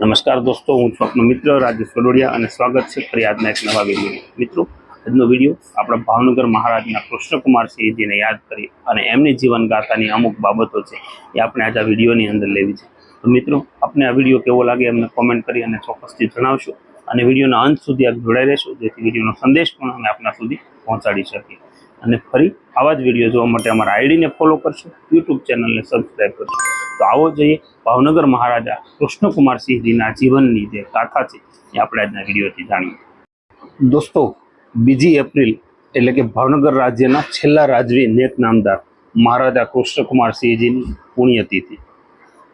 નમસ્કાર દોસ્તો, હું છું આપનો મિત્ર રાજેશ વડોડિયા અને સ્વાગત છે ફરિયાદના એક નવા વીડિયો મિત્રો, આજનો વીડિયો આપણા ભાવનગર મહારાજના કૃષ્ણકુમાર સિંહજીને યાદ કરી અને એમની જીવન ગાથાની અમુક બાબતો છે એ આપણે આજે આ વિડીયોની અંદર લેવી છે. તો મિત્રો, આપને આ વીડિયો કેવો લાગે એમને કોમેન્ટ કરી અને ચોક્કસથી જણાવશો અને વિડીયોના અંત સુધી આપ જોડાઈ રહેશો, જેથી વિડીયોનો સંદેશ પણ અમે આપના સુધી પહોંચાડી શકીએ. અને ફરી આવા જ વીડિયો જોવા માટે અમારા આઈડીને ફોલો કરશો યુટ્યુબ ચેનલને સબસ્ક્રાઈબ કરશો. તો આવો જોઈએ ભાવનગર મહારાજા કૃષ્ણકુમારસિંહજીના જીવનની જે ગાથા છે એ આપણે આજના વિડીયોથી જાણીએ. દોસ્તો, બીજી એપ્રિલ એટલે કે ભાવનગર રાજ્યના છેલ્લા રાજવી નેક નામદાર મહારાજા કૃષ્ણકુમારસિંહજીની પુણ્યતિથિ.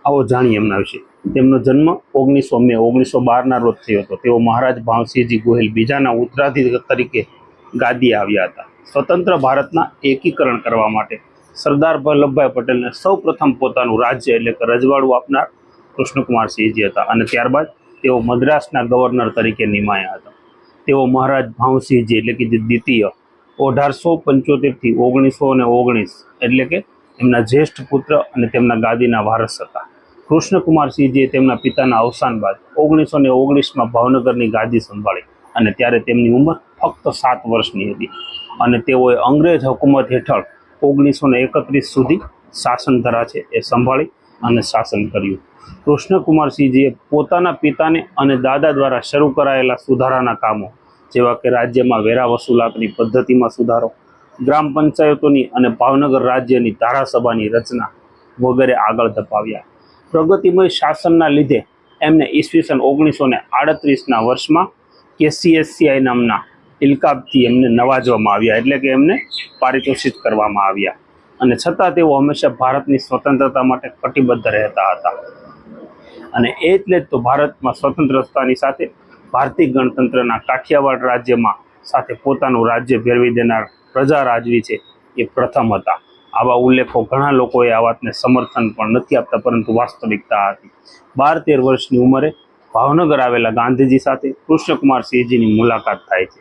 આવો જાણીએ એમના વિશે. તેમનો જન્મ ઓગણીસો મે, ઓગણીસો બારના રોજ થયો હતો. તેઓ મહારાજ ભાવસિંહજી ગોહિલ બીજાના ઉત્તરાધિકાર તરીકે ગાદી આવ્યા હતા. સ્વતંત્ર ભારતના એકીકરણ કરવા માટે સરદાર વલ્લભભાઈ પટેલને સૌ પ્રથમ પોતાનું રાજ્ય એટલે કે રજવાડું આપનાર કૃષ્ણકુમારસિંહજી હતા. અને ત્યારબાદ તેઓ મદ્રાસના ગવર્નર તરીકે નિમાયા હતા. તેઓ મહારાજ ભાવસિંહજી એટલે કે જે દ્વિતીય અઢારસો પંચોતેરથી ઓગણીસો ને ઓગણીસ એટલે કે એમના જ્યેષ્ઠ પુત્ર અને તેમના ગાદીના વારસ હતા. કૃષ્ણકુમારસિંહજીએ તેમના પિતાના અવસાન બાદ ઓગણીસો ને ઓગણીસમાં ભાવનગરની ગાદી સંભાળી અને ત્યારે તેમની ઉંમર ફક્ત સાત વર્ષની હતી. અને તેઓએ અંગ્રેજ હુકુમત હેઠળ ઓગણીસો ને એકત્રીસ સુધી શાસન ધરા છે એ સંભાળી અને શાસન કર્યું. કૃષ્ણકુમારસિંહજીએ પોતાના પિતાને અને દાદા દ્વારા શરૂ કરાયેલા સુધારાના કામો, જેવા કે રાજ્યમાં વેરા વસૂલાતની પદ્ધતિમાં સુધારો, ગ્રામ પંચાયતોની અને ભાવનગર રાજ્યની ધારાસભાની રચના વગેરે આગળ ધપાવ્યા. પ્રગતિમય શાસનના લીધે એમને ઈસવીસન ઓગણીસો ને આડત્રીસના વર્ષમાં કેસીએસસીઆઈ નામના ઇલકાબથી એમને નવાજવામાં આવ્યા, એટલે કે એમને પારિતોષિત કરવામાં આવ્યા. અને છતાં તેઓ હંમેશા ભારતની સ્વતંત્રતા માટે કટિબદ્ધ રહેતા હતા. અને એટલે જ તો ભારતમાં સ્વતંત્રતાની સાથે ભારતીય ગણતંત્રના કાઠિયાવાડ રાજ્યમાં સાથે પોતાનું રાજ્ય ભેળવી દેનાર પ્રજા રાજવી છે એ પ્રથમ હતા. આવા ઉલ્લેખો ઘણા લોકોએ આ વાતને સમર્થન પણ નથી આપતા, પરંતુ વાસ્તવિકતા હતી. બાર તેર વર્ષની ઉંમરે ભાવનગર આવેલા ગાંધીજી સાથે કૃષ્ણકુમાર સિંહજીની મુલાકાત થાય છે.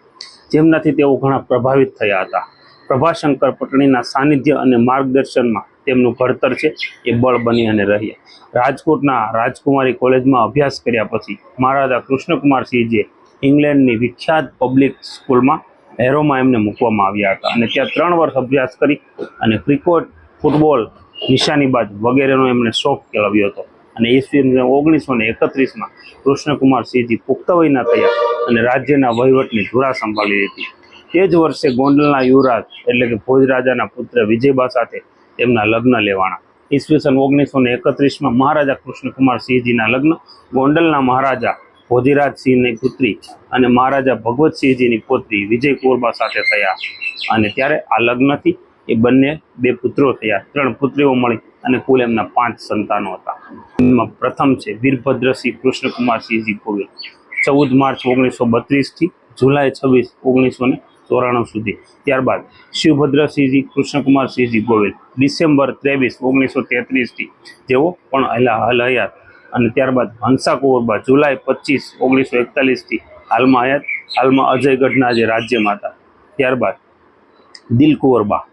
જેમનાથી તેઓ ઘણા પ્રભાવિત થયા હતા. પ્રભાશંકર પટણીના સાનિધ્ય અને માર્ગદર્શનમાં તેમનું ઘડતર છે એ બળ બની અને રહ્યા રાજકોટના રાજકુમારી કોલેજમાં અભ્યાસ કર્યા પછી મહારાજા કૃષ્ણકુમાર સિંહજીએ ઇંગ્લેન્ડની વિખ્યાત પબ્લિક સ્કૂલમાં હેરોમાં એમને મૂકવામાં આવ્યા હતા અને ત્યાં ત્રણ વર્ષ અભ્યાસ કરી અને ક્રિકેટ, ફૂટબોલ નિશાનીબાજ વગેરેનો એમણે શોખ કેળવ્યો હતો. અને ઈસવી ઓગણીસો ને એકત્રીસમાં કૃષ્ણકુમાર સિંહજી પુખ્ત વયના થયા અને રાજ્યના વહીવટની ધુરા સંભાળી હતી તે જ વર્ષે ગોંડલના યુવરાજ એટલે કે ભોજરાજાના પુત્ર વિજયબા સાથે તેમના લગ્ન લેવાના. ઈસવીસન ઓગણીસો ને એકત્રીસમાં મહારાજા કૃષ્ણકુમાર સિંહજીના લગ્ન, ગોંડલના મહારાજા ભોજીરાજસિંહની પુત્રી અને મહારાજા ભગવતસિંહજીની પુત્રી વિજય કુરબા સાથે થયા. અને ત્યારે આ લગ્નથી એ બંને બે પુત્રો થયા. ત્રણ પુત્રીઓ મળી. અને કુલ એમના પાંચ સંતાનો હતા. એમાં પ્રથમ છે વીરભદ્રસિંહ કૃષ્ણકુમારસિંહજી ગોવિલ ચૌદ માર્ચ ઓગણીસો બત્રીસથી જુલાઈ છવ્વીસ ઓગણીસો ને ચોરાણું સુધી. ત્યારબાદ શિવભદ્રસિંહજી કૃષ્ણકુમારસિંહજી ગોવિલ ડિસેમ્બર ત્રેવીસ ઓગણીસો તેત્રીસથી જેઓ પણ હલા હયાત અને ત્યારબાદ હંસા કુંવરબા જુલાઈ પચીસ ઓગણીસો એકતાલીસથી હાલમાં હયાત હાલમાં અજયગઢના જે રાજ્યમાં હતા. ત્યારબાદ દિલ કુંવરબા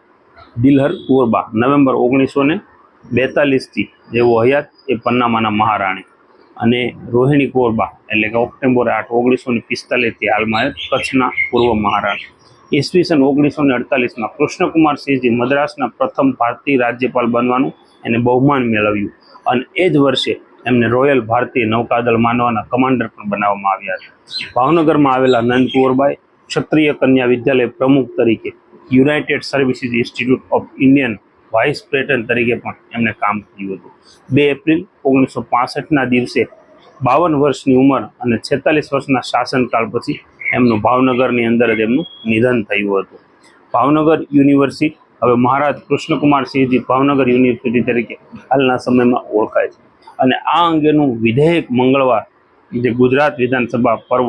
દિલહર કુંવરબા નવેમ્બર ઓગણીસો ને બેતાલીસથી જેઓ હયાત એ પન્નામાના મહારાણી અને રોહિણી કોરબા એટલે કે ઓક્ટોબર આઠ ઓગણીસો ને પિસ્તાલીસથી હાલમાં કચ્છના પૂર્વ મહારાણી. ઈસવીસન ઓગણીસો ને અડતાલીસમાં કૃષ્ણકુમાર સિંહજી મદ્રાસના પ્રથમ ભારતીય રાજ્યપાલ બનવાનું એને બહુમાન મેળવ્યું અને એ જ વર્ષે એમને રોયલ ભારતીય નૌકાદળ માનવાના કમાન્ડર પણ બનાવવામાં આવ્યા હતા ભાવનગરમાં આવેલા નંદ કુંવરબાઈ ક્ષત્રિય કન્યા વિદ્યાલય પ્રમુખ તરીકે United Services Institute of Indian vice patron તરીકે પણ એમણે કામ કર્યું હતું. બે એપ્રિલ ઓગણીસો પાસઠના દિવસે બાવન વર્ષની ઉંમર અને છેતાલીસ વર્ષના શાસનકાળ પછી એમનું ભાવનગરની અંદર જ એમનું નિધન થયું હતું. ભાવનગર યુનિવર્સિટી હવે મહારાજ કૃષ્ણકુમાર સિંહજી ભાવનગર યુનિવર્સિટી તરીકે હાલના સમયમાં ઓળખાય છે. અને આ અંગેનું વિધેયક મંગળવાર, જે ગુજરાત વિધાનસભા પર્વ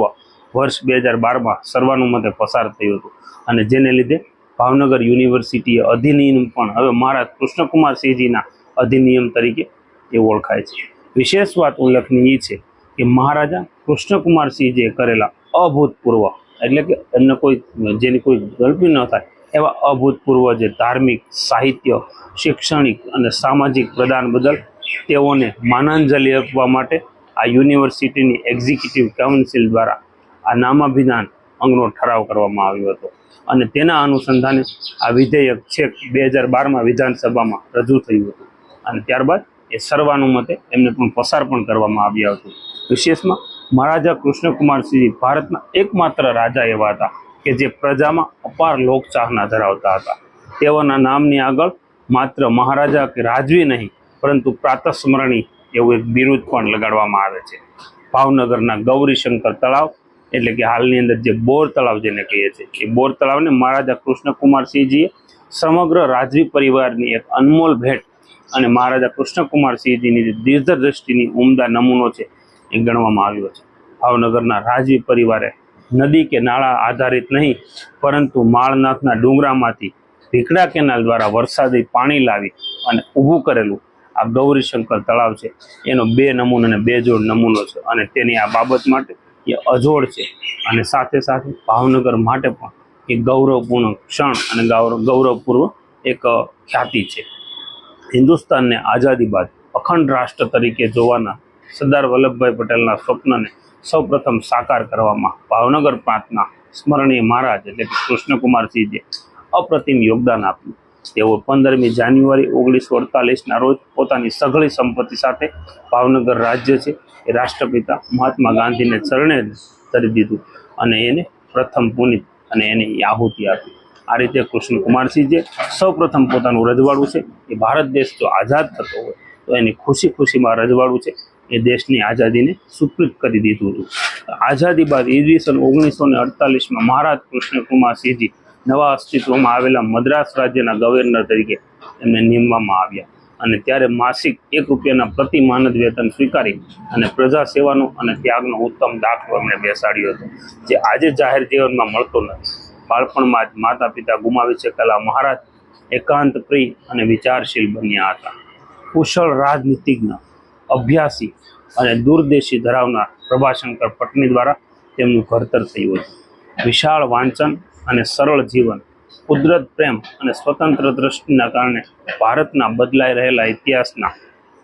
વર્ષ બે હજાર બારમાં સર્વાનુમતે પસાર થયું હતું. અને જેને લીધે ભાવનગર યુનિવર્સિટીએ અધિનિયમ પણ હવે મહારાજ કૃષ્ણકુમાર સિંહજીના અધિનિયમ તરીકે એ ઓળખાય છે. વિશેષ વાત ઉલ્લેખનીય છે કે મહારાજા કૃષ્ણકુમાર સિંહજીએ કરેલા અભૂતપૂર્વ, એટલે કે એમને કોઈ જેની કોઈ ગલતી ન થાય, એવા અભૂતપૂર્વ જે ધાર્મિક, સાહિત્ય, શૈક્ષણિક અને સામાજિક પ્રદાન બદલ તેઓને માનાંજલિ આપવા માટે આ યુનિવર્સિટીની એક્ઝિક્યુટિવ કાઉન્સિલ દ્વારા આ નામાભિધાન અંગનો ઠરાવ કરવામાં આવ્યો હતો. અને તેના અનુસંધાને આ વિધેયક છેક બે હજાર બારમાં વિધાનસભામાં રજૂ થયું હતું. અને ત્યારબાદ એ સર્વાનુમતે એમને પણ પસાર પણ કરવામાં આવ્યા હતું. વિશેષમાં મહારાજા કૃષ્ણકુમારસિંહ ભારતના એકમાત્ર રાજા એવા હતા કે જે પ્રજામાં અપાર લોકચાહના ધરાવતા હતા. તેઓના નામની આગળ માત્ર મહારાજા કે રાજવી નહીં, પરંતુ પ્રાતસ્મરણી એવું એક બિરુદ પણ લગાડવામાં આવે છે. ભાવનગરના ગૌરીશંકર તળાવ એટલે કે હાલની અંદર જે બોર તળાવ જેને કહીએ છીએ, એ બોર તળાવને મહારાજા કૃષ્ણકુમારસિંહજીએ સમગ્ર રાજવી પરિવારની એક અનમોલ ભેટ અને મહારાજા કૃષ્ણકુમારસિંહજીની જે દીર્ઘદ્રષ્ટિની ઉમદા નમૂનો છે એ ગણવામાં આવ્યો છે. ભાવનગરના રાજવી પરિવારે નદી કે નાળા આધારિત નહીં, પરંતુ માળનાથના ડુંગરામાંથી ભીકડા કેનાલ દ્વારા વરસાદી પાણી લાવી અને ઊભું કરેલું આ ગૌરીશંકર તળાવ છે. એનો બે નમૂનો અને બે જોડ નમૂનો છે અને તેની આ બાબત માટે એ અજોડ છે. અને સાથે સાથે ભાવનગર માટે પણ એ ગૌરવપૂર્ણ ક્ષણ અને ગૌરવ, ગૌરવપૂર્વ એક ખ્યાતિ છે. હિન્દુસ્તાનને આઝાદી બાદ અખંડ રાષ્ટ્ર તરીકે જોવાના સરદાર વલ્લભભાઈ પટેલના સ્વપ્નને સૌપ્રથમ સાકાર કરવામાં ભાવનગર પ્રાંતના સ્મરણીય મહારાજ એટલે કે કૃષ્ણકુમારસિંહજીએ અપ્રતિમ યોગદાન આપ્યું. તેઓ પંદરમી જાન્યુઆરી ઓગણીસો અડતાલીસના રોજ પોતાની સઘળી સંપત્તિ સાથે ભાવનગર રાજ્ય છે. એ રાષ્ટ્રપિતા મહાત્મા ગાંધીને ચરણે ધરી દીધું અને એને પ્રથમ પુનિત અને એને આહુતિ આપી. આ રીતે કૃષ્ણકુમારસિંહજીએ સૌપ્રથમ પોતાનું રજવાડું છે. એ ભારત દેશ જો આઝાદ થતો હોય તો એની ખુશી ખુશીમાં રજવાડું છે. એ દેશની આઝાદીને સુપ્રીત કરી દીધું હતું. આઝાદી બાદ ઈસવીસન ઓગણીસો ને અડતાલીસમાં મહારાજ કૃષ્ણકુમારસિંહજી નવા અસ્તિત્વમાં આવેલા મદ્રાસ રાજ્યના ગવર્નર તરીકે એમને નિમવામાં આવ્યા. અને ત્યારે માસિક એક રૂપિયાના પ્રતિ માનદ વેતન સ્વીકારી અને પ્રજા સેવાનો અને ત્યાગનો ઉત્તમ દાખલો એમણે બેસાડ્યો હતો. જે આજે જાહેર જીવનમાં મળતો નથી. બાળપણમાં જ માતા પિતા ગુમાવી શકેલા મહારાજ એકાંત પ્રિય અને વિચારશીલ બન્યા હતા. કુશળ રાજનીતિજ્ઞ, અભ્યાસી અને દૂરદેશી ધરાવનાર પ્રભાશંકર પટની દ્વારા તેમનું ઘડતર થયું હતું. વિશાળ વાંચન અને સરળ જીવન, કુદરત પ્રેમ અને સ્વતંત્ર દ્રષ્ટિના કારણે ભારતના બદલાઈ રહેલા ઇતિહાસના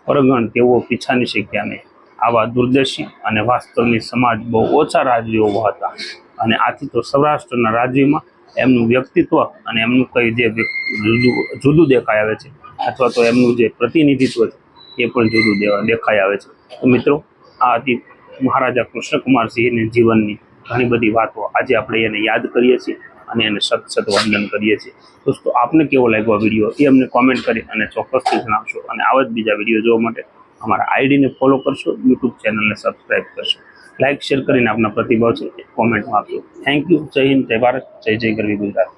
પરગણ તેઓ પીછાની શક્યા નહીં. આવા દૂરદર્શી અને વાસ્તવની સમાજ બહુ ઓછા રાજવીઓ હતા અને આથી તો સૌરાષ્ટ્રના રાજવીમાં એમનું વ્યક્તિત્વ અને એમનું કઈ જે જુદું દેખાઈ આવે છે અથવા તો એમનું જે પ્રતિનિધિત્વ છે, એ પણ જુદું દેખાઈ આવે છે. તો મિત્રો, આ હતી મહારાજા કૃષ્ણકુમારસિંહની જીવનની ઘણી બધી વાતો. આજે આપણે એને યાદ કરીએ છીએ. અને એને સત સત વંદન કરીએ છીએ. દોસ્તો, આપને કેવો લાગ્યો આ વીડિયો એ અમને કોમેન્ટ કરી અને ચોક્કસથી જણાવશો. અને આવા જ બીજા વીડિયો જોવા માટે અમારા આઈડીને ફોલો કરશો યુટ્યુબ ચેનલને સબસ્ક્રાઈબ કરશો. લાઇક શેર કરીને આપના પ્રતિભાવ છે કોમેન્ટમાં આપજો. થેન્ક યુ જય હિન્દ, જય ભારત, જય જય ગરવી ગુજરાત.